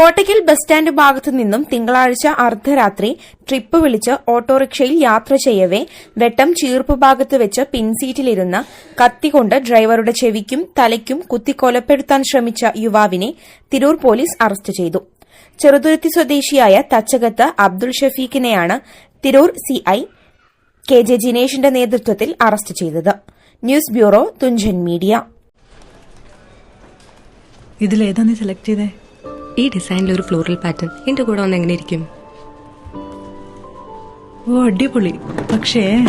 Kottakkal bus stand ഭാഗത്തു നിന്നും തിങ്കളാഴ്ച അർദ്ധരാത്രി ട്രിപ്പ് വിളിച്ച് ഓട്ടോറിക്ഷയിൽ യാത്ര ചെയ്യവേ വെട്ടം ചീർപ്പ് ഭാഗത്ത് വെച്ച് പിൻസീറ്റിലിരുന്ന കത്തികൊണ്ട് ഡ്രൈവറുടെ ചെവിക്കും തലയ്ക്കും കുത്തിക്കൊലപ്പെടുത്താൻ ശ്രമിച്ച യുവാവിനെ തിരൂർ പോലീസ് അറസ്റ്റ് ചെയ്തു. ചെറുതുരുത്തി സ്വദേശിയായ തച്ചകത്ത് അബ്ദുൾ ഷഫീഖിനെയാണ് തിരൂർ സിഐ കെ ജെ ജിനേഷിന്റെ നേതൃത്വത്തിൽ അറസ്റ്റ് ചെയ്തത്. News bureau Thunchan media. ഇതിലേതാ നീ സെലക്ട് ചെയ്തേ? ഈ ഡിസൈനിൽ ഒരു ഫ്ലോറൽ പാറ്റേൺ എന്റെ കൂടെ ഒന്ന് എങ്ങനെ ഇരിക്കും? ഓ അടിപൊളി. പക്ഷേ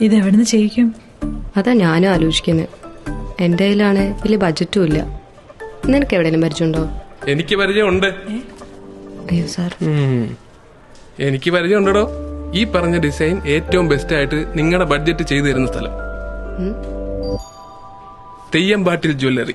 ഇത് എവിടുന്ന് ചെയ്യിക്കും? അതാ ഞാനും ആലോചിക്കുന്നത് എന്റെ കയ്യിലാണ് വലിയ ബജറ്റും ഇല്ല. നിനക്ക് എവിടെയെങ്കിലും പരിചയമുണ്ടോ? എനിക്ക് പരിചയമുണ്ട്. അയ്യോ സാർ. എനിക്ക് പരിചയമുണ്ടോ ഈ പറഞ്ഞ ഡിസൈൻ ഏറ്റവും ബെസ്റ്റ് ആയിട്ട് നിങ്ങളുടെ ബഡ്ജറ്റ് ചെയ്തു തരുന്ന സ്ഥലം. Theyyampattil jewellery.